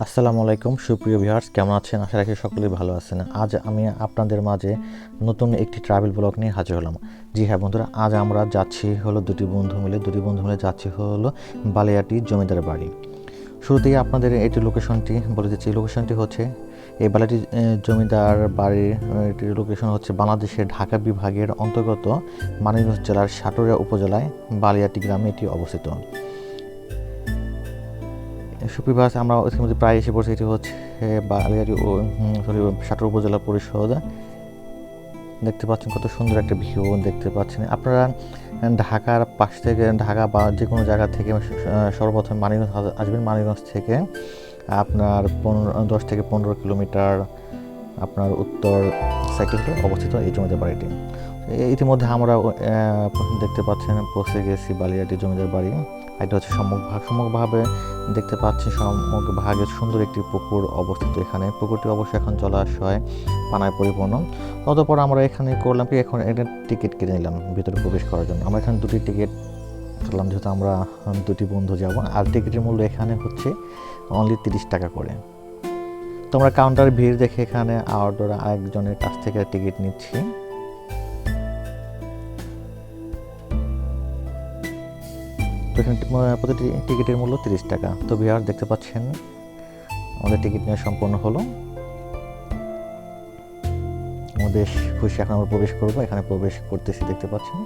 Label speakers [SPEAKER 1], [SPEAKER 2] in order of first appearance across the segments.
[SPEAKER 1] আসসালামু আলাইকুম, সুপ্রিয় ভিউয়ার্স, কেমন আছেন? আশা রাখি সকলেই ভালো আছেন। আজ আমি আপনাদের মাঝে নতুন একটি ট্রাভেল ব্লগ নিয়ে হাজির হলাম। জি হ্যাঁ বন্ধুরা, আজ আমরা যাচ্ছি হলো দুটি বন্ধু মিলে। দুটি বন্ধু মিলে যাচ্ছি হলো বালিয়াটি জমিদার বাড়ি। শুরুতেই আপনাদের এটি লোকেশনটি বলে দিচ্ছি। লোকেশনটি হচ্ছে, এই বালিয়াটি জমিদার বাড়ির, এটির লোকেশন হচ্ছে বাংলাদেশের ঢাকা বিভাগের অন্তর্গত মানিকগঞ্জ জেলার সাটুরিয়া উপজেলায় বালিয়াটি গ্রামে এটি অবস্থিত। সুপ্রিভাস আমরা ইতিমধ্যে প্রায় এসে পড়ছি, এটি হচ্ছে বালিয়ারি ও সরি সাটোর উপজেলা পরিষদ। দেখতে পাচ্ছেন কত সুন্দর একটা ভিউ দেখতে পাচ্ছেন। আপনারা ঢাকার পাশ থেকে, ঢাকা বা যে কোনো জায়গা থেকে সর্বপ্রথম মানিগঞ্জ আসবেন মানিগঞ্জ থেকে। আপনার পনেরো, দশ থেকে পনেরো কিলোমিটার আপনার উত্তর হলো অবস্থিত এই জমিদার বাড়িটি। ইতিমধ্যে আমরা দেখতে পাচ্ছেন, পৌঁছে গেছি বালিয়াটি জমিদার বাড়ি। এটা হচ্ছে সম্মুখ ভাগ। সম্মুখভাবে দেখতে পাচ্ছি সম্মুখ ভাগের সুন্দর একটি পুকুর অবস্থিত এখানে। পুকুরটি অবশ্যই এখন জলাশয়, পানায় পরিপূর্ণ। অতঃপর আমরা এখানে করলাম কি, এখন এটা টিকিট কিনে নিলাম ভিতরে প্রবেশ করার জন্য। আমরা এখানে দুটি টিকিট করলাম যেহেতু আমরা দুটি বন্ধু যাব। আর টিকিটের মূল্য এখানে হচ্ছে অনলি তিরিশ টাকা করে। তো আমরা কাউন্টার ভিড় দেখে এখানে আউটডোর আরেকজনের কাছ থেকে টিকিট নিচ্ছি। টিকিটের মূল্য তিরিশ টাকা। তো বিহার দেখতে পাচ্ছেন, আমাদের টিকিট নেওয়া সম্পন্ন হলো। বেশ খুশি, এখন আমরা প্রবেশ করব, এখানে প্রবেশ করতেছি, দেখতে পাচ্ছেন।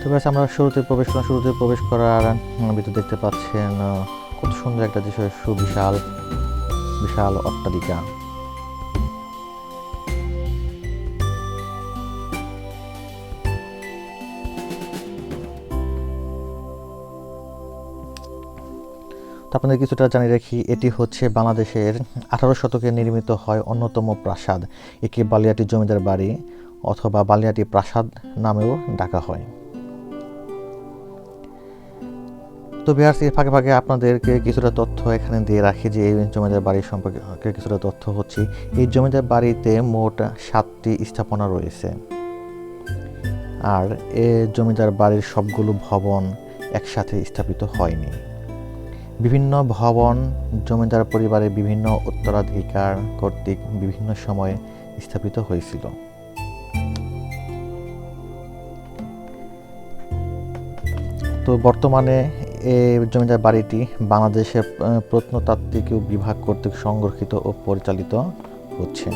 [SPEAKER 1] তো ব্যাস, আমরা শুরুতে প্রবেশ করলাম শুরুতে প্রবেশ করার ভিতর দেখতে পাচ্ছেন কত সুন্দর একটা দৃশ্য, সুবিশাল, বিশাল অট্টালিকা। আপনাদের কিছুটা জানিয়ে রাখি এটি হচ্ছে বাংলাদেশের আঠারো শতকে নির্মিত হয় অন্যতম প্রাসাদ। একে বালিয়াটি জমিদার বাড়ি অথবা বালিয়াটি প্রাসাদ নামেও ডাকা হয়। তো বিহার এর ফাঁকে ফাঁকে আপনাদেরকে কিছুটা তথ্য এখানে দিয়ে রাখি যে এই জমিদার বাড়ির সম্পর্কে কিছুটা তথ্য হচ্ছে। এই জমিদার বাড়িতে মোট সাতটি স্থাপনা রয়েছে। আর এ জমিদার বাড়ির সবগুলো ভবন একসাথে স্থাপিত হয়নি। বিভিন্ন ভবন, জমিদার পরিবারের বিভিন্ন উত্তরাধিকার কর্তৃক বিভিন্ন সময়ে স্থাপিত হয়েছিল। তো বর্তমানে এই জমিদার বাড়িটি বাংলাদেশের প্রত্নতাত্ত্বিক বিভাগ কর্তৃক সংরক্ষিত ও পরিচালিত হচ্ছে।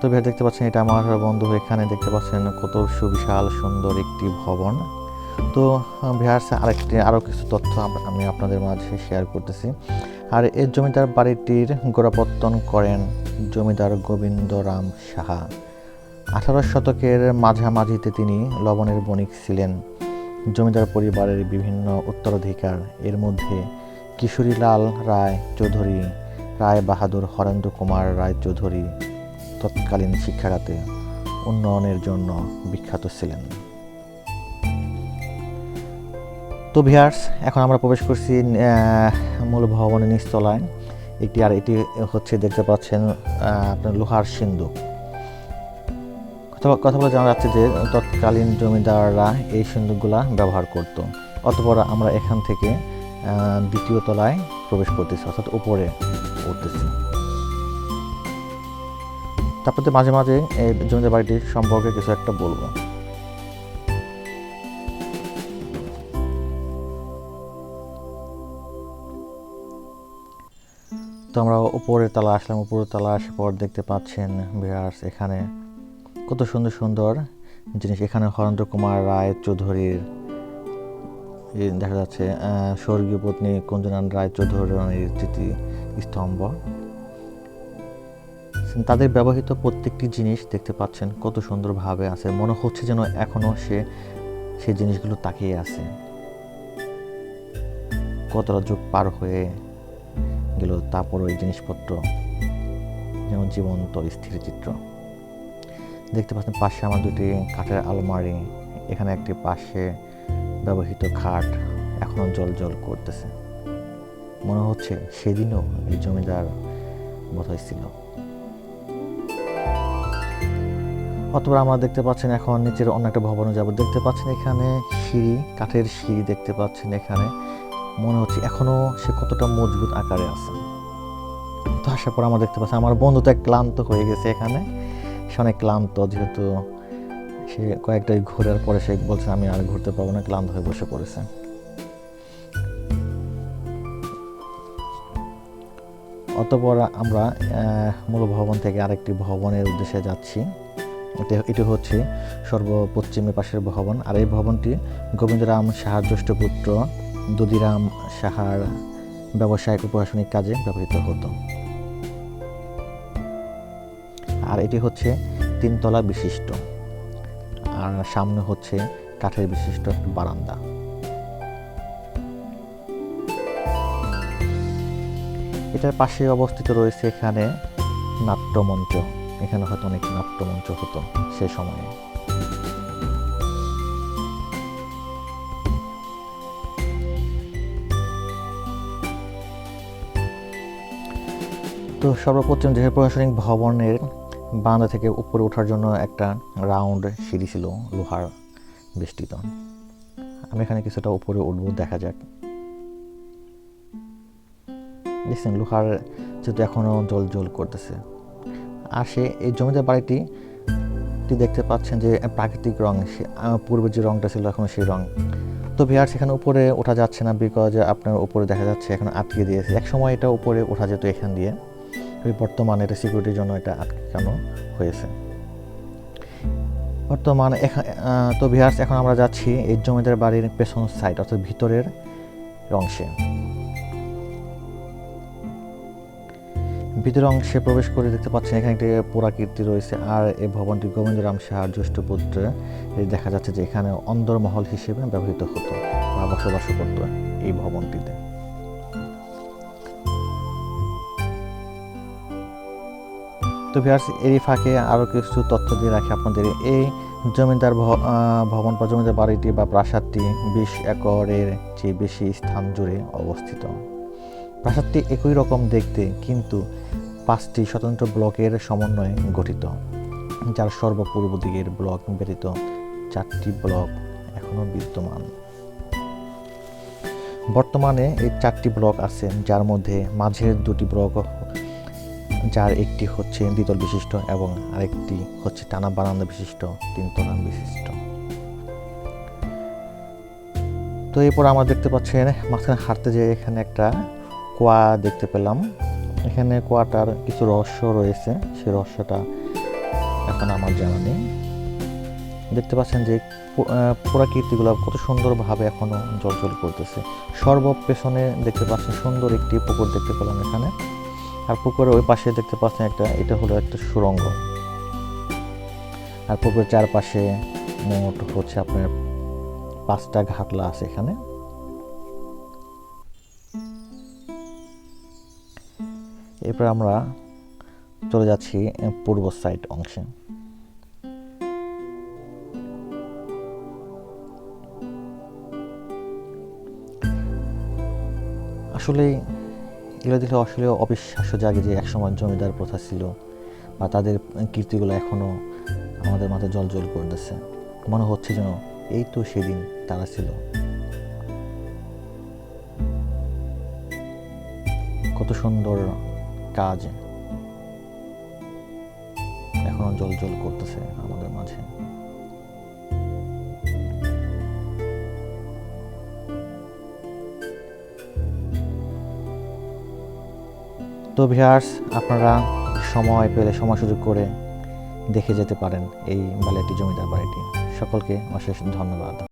[SPEAKER 1] তো ভাই, দেখতে পাচ্ছেন এটা আমার বন্ধু এখানে দেখতে পাচ্ছেন কত সুবিশাল সুন্দর একটি ভবন। তো ভিহার্স আরেকটি, আরও কিছু তথ্য আমি আপনাদের মাঝে শেয়ার করতেছি। আর এই জমিদার বাড়িটির গোড়াপত্তন করেন জমিদার গোবিন্দরাম সাহা। আঠারো শতকের মাঝামাঝিতে তিনি লবণের বণিক ছিলেন। জমিদার পরিবারের বিভিন্ন উত্তরাধিকার। এর মধ্যে কিশোরীলাল রায় চৌধুরী রায় বাহাদুর হরেন্দ্র কুমার রায় চৌধুরী তৎকালীন শিক্ষাখাতে উন্নয়নের জন্য বিখ্যাত ছিলেন। তো ভিয়ার্স, এখন আমরা প্রবেশ করছি মূল ভবনের নিচতলায়। একটি আর এটি হচ্ছে দেখতে পাচ্ছেন আপনার লোহার সিন্ধুক কথা কথা বলে জানা যাচ্ছে যে তৎকালীন জমিদাররা এই সিন্ধুকগুলা ব্যবহার করত। অতপর আমরা এখান থেকে দ্বিতীয় তলায় প্রবেশ করতেছি, অর্থাৎ উপরে উঠতেছি। তারপরে মাঝে মাঝে এই জমিদার বাড়িটির সম্পর্কে কিছু একটা বলব। তো আমরা উপরের তালা আসলাম, উপরের তলা আসার পর দেখতে পাচ্ছেন বিহার্স এখানে। কত সুন্দর সুন্দর জিনিস। এখানে হরেন্দ্র কুমার রায় চৌধুরীর দেখা যাচ্ছে স্বর্গীয় পত্নী কুঞ্জনান রায় চৌধুরীর স্মৃতি স্তম্ভ তাদের ব্যবহৃত প্রত্যেকটি জিনিস দেখতে পাচ্ছেন কত সুন্দরভাবে আছে। মনে হচ্ছে যেন এখনও সে সেই জিনিসগুলো তাকিয়ে আছে। কতটা যুগ পার হয়ে গেল তারপর ওই জিনিসপত্র। যেমন জীবন্ত, স্থির চিত্র। দেখতে পাচ্ছেন, পাশে আমার দুটি কাঠের আলমারি, এখানে একটি পাশে ব্যবহৃত খাট এখনও জল জল করতেছে। মনে হচ্ছে সেদিনও এই জমিদার বোধহয় ছিল। অথবা আমরা দেখতে পাচ্ছেন এখন নিচের অন্য একটা ভবনে যাব। দেখতে পাচ্ছেন এখানে সিঁড়ি, কাঠের সিঁড়ি দেখতে পাচ্ছেন এখানে। মনে হচ্ছে এখনও সে কতটা মজবুত আকারে আছে। তো আসার পর আমরা দেখতে পাচ্ছি আমার বন্ধু তো ক্লান্ত হয়ে গেছে এখানে। সে অনেক ক্লান্ত, যেহেতু সে কয়েকটা ঘোরার পরে সে বলছে, আমি আর ঘুরতে পারব না ক্লান্ত হয়ে বসে পড়েছে। অতপর আমরা মূল ভবন থেকে আরেকটি ভবনের উদ্দেশ্যে যাচ্ছি। এটা হচ্ছে সর্বপশ্চিমে পাশের ভবন। আর এই ভবনটি গোবিন্দরাম সাহার জ্যেষ্ঠ পুত্র দুদিরাম সাহার ব্যবসায়িক প্রশাসনিক কাজে ব্যবহৃত হতো। আর এটি হচ্ছে তিনতলা বিশিষ্ট। আর সামনে হচ্ছে কাঠের বিশিষ্ট বারান্দা। এটার পাশে অবস্থিত রয়েছে এখানে নাট্যমঞ্চ। এখানে হয়তো অনেক নাট্যমঞ্চ হতো সে সময়ে। তো সর্বপ্রথম যে প্রশাসনিক ভবনের বারান্দা থেকে উপরে ওঠার জন্য একটা রাউন্ড সিঁড়ি ছিল লোহার বেষ্টিত। আমি এখানে কিছুটা উপরে উঠবো, দেখা যাক। দেখছেন, লোহার যেহেতু এখনও জল জল করতেছে। আর সে এই জমিদার বাড়িটি দেখতে পাচ্ছেন যে প্রাকৃতিক রং পূর্বের যে রংটা ছিল এখনও সেই রং। তো বিহার সেখানে উপরে ওঠা যাচ্ছে না বিকজ আপনার উপরে দেখা যাচ্ছে এখন আটকে দিয়েছে। এক সময় এটা উপরে ওঠা যেত এখান দিয়ে বর্তমানে এটা সিকিউরিটির জন্য এটা আটকানো হয়েছে। বর্তমানে তো বিহার্স এখন আমরা যাচ্ছি এই জমিদার বাড়ির পেছন সাইড অর্থাৎ ভিতরের অংশে। ভিতরের অংশে প্রবেশ করে দেখতে পাচ্ছেন, এখানে একটি পুরাকীর্তি রয়েছে আর এই ভবনটি গোবিন্দরাম সাহার জ্যেষ্ঠ পুত্র। দেখা যাচ্ছে যে এখানে অন্দরমহল হিসেবে ব্যবহৃত হতো বা বসবাস করতো এই ভবনটিতে। তো ভিউয়ার্স, এরই ফাঁকে আরও কিছু তথ্য দিয়ে রাখি আপনাদের। এই জমিদার ভবন বা জমিদার বাড়িটি বা প্রাসাদটি বিশ একরের চেয়ে বেশি স্থান জুড়ে অবস্থিত। প্রাসাদটি একই রকম দেখতে, কিন্তু পাঁচটি স্বতন্ত্র ব্লকের সমন্বয়ে গঠিত, যার সর্বপূর্ব দিকের ব্লক ব্যতীত চারটি ব্লক এখনও বিদ্যমান। বর্তমানে এই চারটি ব্লক আছে যার মধ্যে মাঝের দুটি ব্লক যার একটি হচ্ছে দ্বিতল বিশিষ্ট এবং আরেকটি হচ্ছে টানা বারান্দা বিশিষ্ট তিনতলা বিশিষ্ট। তো এরপর আমরা দেখতে পাচ্ছেন মাঝখানে হাঁটতে যেয়ে এখানে একটা কোয়া দেখতে পেলাম। এখানে কোয়াটার কিছু রহস্য রয়েছে। সেই রহস্যটা এখন আমার জানা নেই। দেখতে পাচ্ছেন যে পুরাকীর্তিগুলো কত সুন্দরভাবে এখনও জলজল করতেছে। সর্ব পেছনে দেখতে পাচ্ছেন সুন্দর একটি পুকুর দেখতে পেলাম এখানে। আর পুকুরের ওই পাশে দেখতে পাচ্ছেন একটা, এটা হলো একটা সুরঙ্গ। আর পুকুরের চারপাশে মোট হচ্ছে আপনার পাঁচটা ঘাটলা আছে এখানে। এরপর আমরা চলে যাচ্ছি পূর্ব সাইড অংশে। আসলে এগুলো দেখলে আসলে অবিশ্বাস্য জাগে যে একসময় জমিদার প্রথা ছিল বা তাদের কীর্তিগুলো এখনও আমাদের মাথায় জল জল করতেছে। মনে হচ্ছে যেন এই তো সেদিন তারা ছিল। কত সুন্দর কাজ। এখনও জল জল করতেছে আমাদের মাঝে। তো ভিয়ার্স আপনারা সময় পেলে সময় সুযোগ করে দেখে যেতে পারেন এই বালিয়াটি জমিদার বাড়িটি। সকলকে অশেষ ধন্যবাদ।